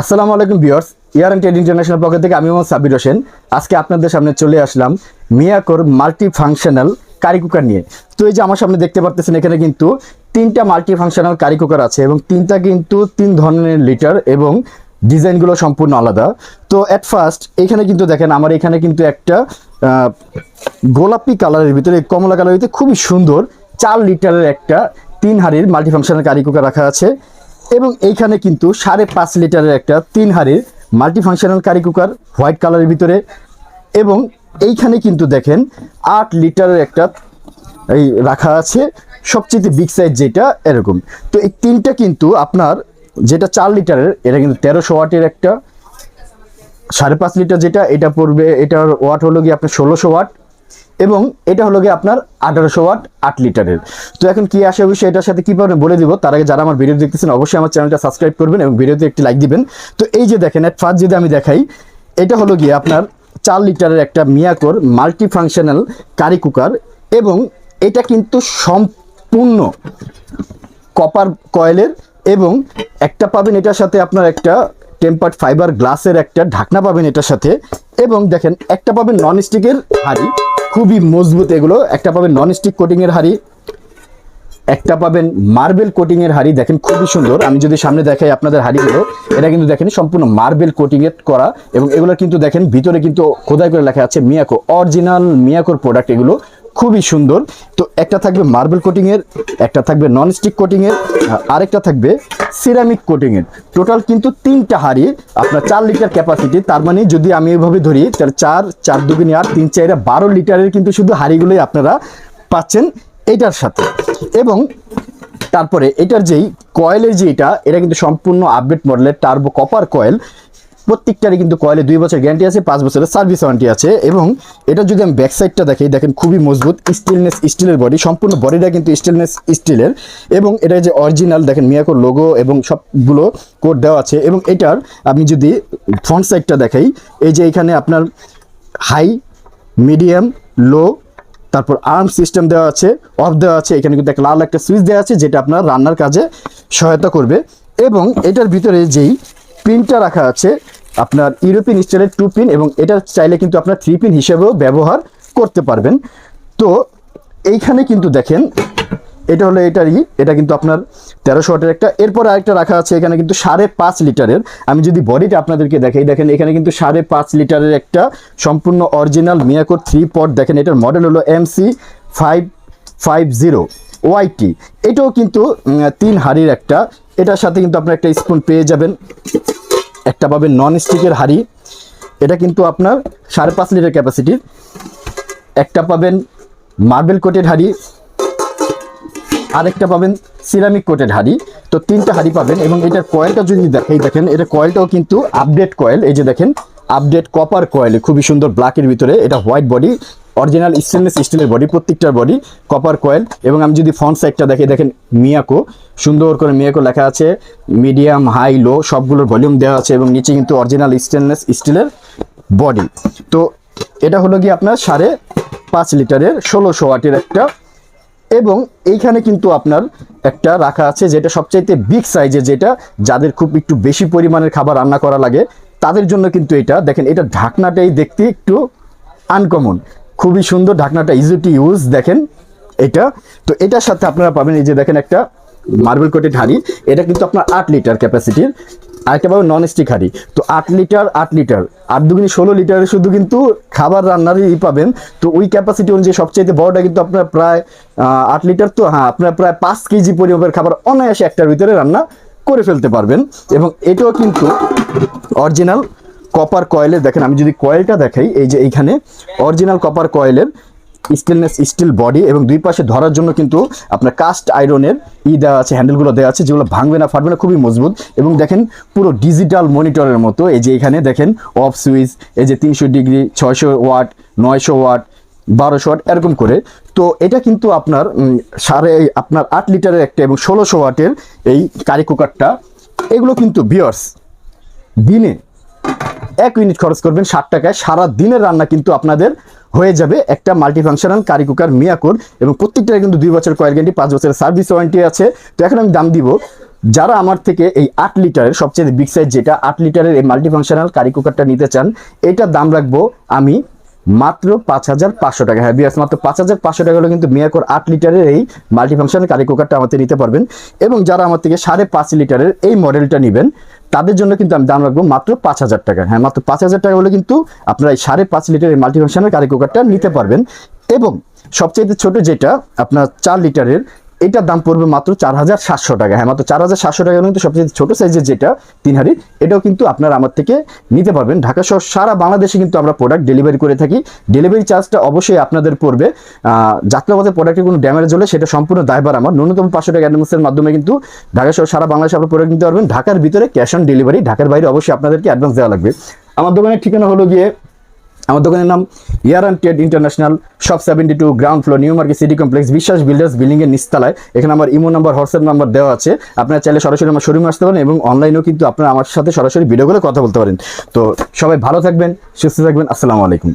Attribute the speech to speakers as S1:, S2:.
S1: আসসালামু আলাইকুম viewers, year and trade international পক্ষ থেকে আমি মোহাম্মদ সাবির হোসেন। আজকে আপনাদের সামনে চলে আসলাম মিয়াকোর মাল্টি ফাংশনাল কারি কুকার নিয়ে। তো এই যে আমার সামনে দেখতে পারতেছেন, এখানে কিন্তু তিনটা মাল্টি ফাংশনাল কারি কুকার আছে এবং তিনটা কিন্তু তিন ধরনের লিটার এবং ডিজাইনগুলো সম্পূর্ণ আলাদা। তো অ্যাট ফার্স্ট এখানে কিন্তু দেখেন আমার এখানে কিন্তু একটা গোলাপি কালারের ভিতরে, কমলা কালারের ভিতরে খুবই সুন্দর চার লিটারের একটা তিন হাড়ির মাল্টি ফাংশনাল কারি কুকার রাখা আছে। এবং এইখানে কিন্তু সাড়ে পাঁচ লিটারের একটা তিন হাড়ির multi functional curry cooker white কালারের ভিতরে এবং এইখানে কিন্তু দেখেন আট লিটারের একটা এই রাখা আছে। সবচেয়ে বিগ সাইজ যেটা এরকম। তো এই তিনটা কিন্তু আপনার যেটা চার লিটারের, এটা কিন্তু তেরোশো ওয়াটের একটা। সাড়ে পাঁচ লিটার যেটা, এটা পড়বে, এটার ওয়াট হলো গিয়ে আপনার ষোলোশো ওয়াট। এবং এটা হলো গিয়ে আপনার আঠারোশো ওয়াট আট লিটারের। তো এখন কি আসে অবশ্যই এটার সাথে কীভাবে বলে দিব, তার আগে যারা আমার ভিডিও দেখতেছেন অবশ্যই আমার চ্যানেলটা সাবস্ক্রাইব করবেন এবং ভিডিওতে একটি লাইক দিবেন। তো এই যে দেখেন এট ফার্স্ট যদি আমি দেখাই, এটা হলো গিয়ে আপনার চার লিটারের একটা মিয়াকোর মাল্টি ফাংশনাল কারি কুকার এবং এটা কিন্তু সম্পূর্ণ কপার কয়েলের এবং একটা পাবেন এটার সাথে আপনার একটা টেম্পার্ড ফাইবার গ্লাসের একটা ঢাকনা পাবেন এটার সাথে এবং দেখেন, একটা পাবেন নন স্টিকের হাড়ি। খুবই মজবুত এগুলো। একটা পাবেন ননস্টিক কোটিংয়ের হাড়ি, একটা পাবেন মার্বেল কোটিং এর হাড়ি, দেখেন খুবই সুন্দর। আমি যদি সামনে দেখাই আপনাদের হাড়িগুলো, এটা কিন্তু দেখেন সম্পূর্ণ মার্বেল কোটিং এর করা এবং এগুলো কিন্তু দেখেন ভিতরে কিন্তু খোদাই করে লেখা আছে মিয়াকো অরিজিনাল মিয়াকোর প্রোডাক্ট এগুলো। খুবই সুন্দর। তো একটা থাকবে মার্বেল কোটিং এর একটা থাকবে নন স্টিক কোটিং এর আর আরেকটা থাকবে সিরামিক কোটিং এর টোটাল কিন্তু তিনটা হাড়ি, আপনার চার লিটার ক্যাপাসিটি তার মানে যদি আমি এইভাবে ধরি, তাহলে চার চার দুগুনি আর তিন চারে বারো লিটারের কিন্তু শুধু হাড়িগুলোই আপনারা পাচ্ছেন এটার সাথে। এবং তারপরে এটার যেই কয়েলের যে এটা এটা কিন্তু সম্পূর্ণ আপডেট মডেলের টার্বো কপার কয়েল প্রত্যেকটারই কিন্তু কয়েলে দুই বছর গ্যারান্টি আছে, পাঁচ বছরের সার্ভিস ওয়ারেন্টি আছে এবং এটা যদি আমি ব্যাক সাইডটা দেখি দেখেন খুবই মজবুত স্টিলনেস স্টিলের বডি সম্পূর্ণ বডিটা কিন্তু স্টিলনেস স্টিলের এবং এটা যে অরিজিনাল দেখেন মিয়াকোর লোগো এবং সবগুলো কোড দেওয়া আছে এবং এটার আমি যদি ফ্রন্ট সাইডটা দেখাই, এই যে এখানে আপনার হাই মিডিয়াম লো তারপর আর্ম সিস্টেম দেওয়া আছে অফ দেওয়া আছে, এখানে কিন্তু একটা লাল একটা সুইচ দেওয়া আছে, যেটা আপনার রান্নার কাজে সহায়তা করবে এবং এটার ভিতরে যেই পিনটা রাখা আছে, আপনার ইউরোপিয়ান স্টাইলের টু পিন এবং এটা চাইলে কিন্তু আপনার থ্রি পিন হিসেবেও ব্যবহার করতে পারবেন। তো এইখানে কিন্তু দেখেন, এটা হলো এটারই এটা কিন্তু আপনার তেরোশো ওয়াটের একটা। এরপর আরেকটা রাখা আছে, এখানে কিন্তু সাড়ে পাঁচ লিটারের। আমি যদি বডিটা আপনাদেরকে দেখাই, দেখেন এখানে কিন্তু সাড়ে পাঁচ লিটারের একটা সম্পূর্ণ অরিজিনাল মিয়াকোর থ্রি পট দেখেন এটার মডেল হলো MC five five zero YT এটাও কিন্তু তিন হাড়ির একটা এটার সাথে কিন্তু আপনার একটা স্পুন পেয়ে যাবেন। একটা পাবেন নন স্টিকের হাড়ি। এটা কিন্তু আপনার সাড়ে পাঁচ লিটার ক্যাপাসিটির একটা পাবেন মার্বেল কোটেড হাড়ি। আরেকটা পাবেন সিরামিক কোটেড হাড়ি। তো তিনটা হাড়ি পাবেন এবং এটার কয়েলটা যদি দেখেই দেখেন, এটা কয়েলটাও কিন্তু আপডেট কয়েল এই যে দেখেন আপডেট কপার কয়েল খুবই সুন্দর ব্ল্যাকের ভিতরে। এটা হোয়াইট বডি অরিজিনাল স্টেনলেস স্টিলের বডি প্রত্যেকটার বডি কপার কয়েল এবং আমি যদি ফ্রন্ট সাইডটা দেখে, দেখেন মিয়াকো সুন্দর করে মিয়াকো লেখা আছে মিডিয়াম হাই লো সবগুলোর ভলিউম দেওয়া আছে এবং নিচে কিন্তু অরিজিনাল স্টেনলেস স্টিলের বডি তো এটা হলো গিয়ে আপনার সাড়ে পাঁচ লিটারের ষোলোশো ওয়াটের একটা এবং এইখানে কিন্তু আপনার একটা রাখা আছে যেটা সবচাইতে বিগ সাইজে যেটা যাদের খুব একটু বেশি পরিমাণের খাবার রান্না করা লাগে, তাদের জন্য কিন্তু এটা। দেখেন, এটা ঢাকনাটাই দেখতে একটু আনকমন খুবই সুন্দর ঢাকনাটা ইজি টু ইউজ দেখেন এটা। তো এটার সাথে আপনারা পাবেন এই যে দেখেন একটা মার্বেল কোটেড হাঁড়ি। এটা কিন্তু আপনার আট লিটার ক্যাপাসিটির আরেকটা পাবেন নন স্টিক হাঁড়ি। তো আট লিটার আট লিটার আট দুগুনি ষোলো লিটারের শুধু কিন্তু খাবার রান্নারই পাবেন। তো ওই ক্যাপাসিটি অনুযায়ী সবচাইতে বড়টা কিন্তু আপনার প্রায় আট লিটার তো হ্যাঁ আপনার প্রায় পাঁচ কেজি পরিমাপের খাবার অনায়াসে একটার ভিতরে রান্না করে ফেলতে পারবেন। এবং এটাও কিন্তু অরিজিনাল কপার কয়েলের দেখেন, আমি যদি কয়েলটা দেখাই, এই যে এইখানে অরিজিনাল কপার কয়েলের স্টেনলেস স্টিল বডি এবং দুই পাশে ধরার জন্য কিন্তু আপনার কাস্ট আয়রনের ই দেওয়া আছে হ্যান্ডেলগুলো দেওয়া আছে, যেগুলো ভাঙবে না, ফাটবে না, খুবই মজবুত। এবং দেখেন, পুরো ডিজিটাল মনিটরের মতো, এই যে এখানে দেখেন অফ সুইচ এই যে তিনশো ডিগ্রি, ছয়শো ওয়াট, নয়শো ওয়াট, বারোশো ওয়াট, এরকম করে। তো এটা কিন্তু আপনার সাড়ে আপনার আট লিটারের একটা এবং ষোলোশো ওয়াটের এই কারি কুকারটা এগুলো কিন্তু বিয়ার্স দিনে এক ইউনিট খরচ করবেন ষাট টাকায়। সারা দিনের রান্না কিন্তু আপনাদের হয়ে যাবে। একটা মাল্টি ফাংশনাল কারি কুকার মিয়াকুর এবং প্রত্যেকটা কিন্তু দুই বছর কয়েক গ্যারান্টি পাঁচ বছরের সার্ভিস ওয়ারেন্টি আছে। তো এখন আমি দাম দিব, যারা আমার থেকে এই আট লিটারের সবচেয়ে বিগ সাইজ যেটা আট লিটারের এই মাল্টি ফাংশনাল কারি কুকারটা নিতে চান এটা দাম রাখব আমি মাত্র পাঁচ হাজার পাঁচশো টাকা। হ্যাঁ বিয়ার্স মাত্র পাঁচ হাজার পাঁচশো টাকা হলে কিন্তু মিয়াকোর আট লিটারের এই মাল্টি ফাংশনাল কারি কুকারটা আমাদের নিতে পারবেন। এবং যারা আমার থেকে সাড়ে পাঁচ লিটারের এই মডেলটা নেবেন, তাদের জন্য কিন্তু আমি দাম রাখব মাত্র পাঁচ হাজার টাকা। হ্যাঁ মাত্র পাঁচ হাজার টাকা হলে কিন্তু আপনারা এই সাড়ে পাঁচ লিটারের মাল্টি ফাংশনাল কারি কুকারটা নিতে পারবেন। এবং সবচেয়ে ছোট যেটা, আপনার চার লিটারের এটার দাম পড়বে মাত্র চার হাজার সাতশো টাকা। হ্যাঁ মাত্র চার হাজার সাতশো টাকা কিন্তু সবচেয়ে ছোট সাইজের যেটা তিন হাড়ি এটাও কিন্তু আপনারা আমার থেকে নিতে পারবেন। ঢাকা সহ সারা বাংলাদেশে কিন্তু আমরা প্রোডাক্ট ডেলিভারি করে থাকি। ডেলিভারি চার্জটা অবশ্যই আপনাদের পড়বে। যাত্রাপথে প্রোডাক্টে কোনো ড্যামেজ হলে সেটা সম্পূর্ণ দায়ভার আমার। ন্যূনতম পাঁচশো টাকা অ্যাডভান্সের মাধ্যমে কিন্তু ঢাকা সহ সারা বাংলাদেশে আপনার প্রোডাক্ট নিতে পারবেন। ঢাকার ভিতরে ক্যাশ অন ডেলিভারি ঢাকার বাইরে অবশ্যই আপনাদেরকে অ্যাডভান্স দেওয়া লাগবে। আমার দোকানের ঠিকানা হলো গিয়ে আমার দোকানের নাম year and trade international shop seventy two ground floor new market city complex Biswas builders বিল্ডিংয়ের নিস্তালায় এখানে আমার ইমো নাম্বার হোয়াটসঅ্যাপ নাম্বার দেওয়া আছে। আপনারা চাইলে সরাসরি আমার শোরুমে আসতে পারেন এবং অনলাইনেও কিন্তু আপনারা আমার সাথে সরাসরি ভিডিও করে কথা বলতে পারেন। তো সবাই ভালো থাকবেন, সুস্থ থাকবেন, আসসালামু আলাইকুম।